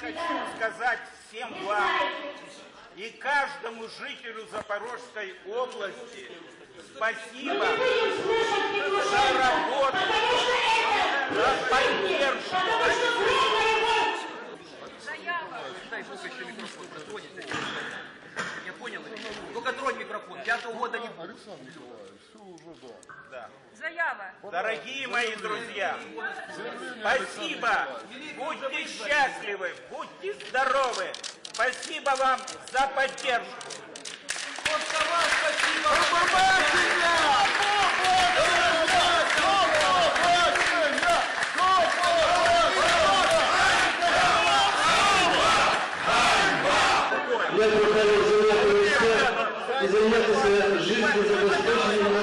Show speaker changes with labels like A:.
A: хочу сказать всем вам и каждому жителю Запорожской области спасибо за работу, за поддержку.
B: Дай еще микрофон
C: Александр Николаевич, все уже да.
A: да.
D: Заява.
A: Дорогие мои друзья, спасибо. Будьте счастливы, будьте здоровы. Спасибо вам за поддержку.
B: Спасибо. registros e
C: respeito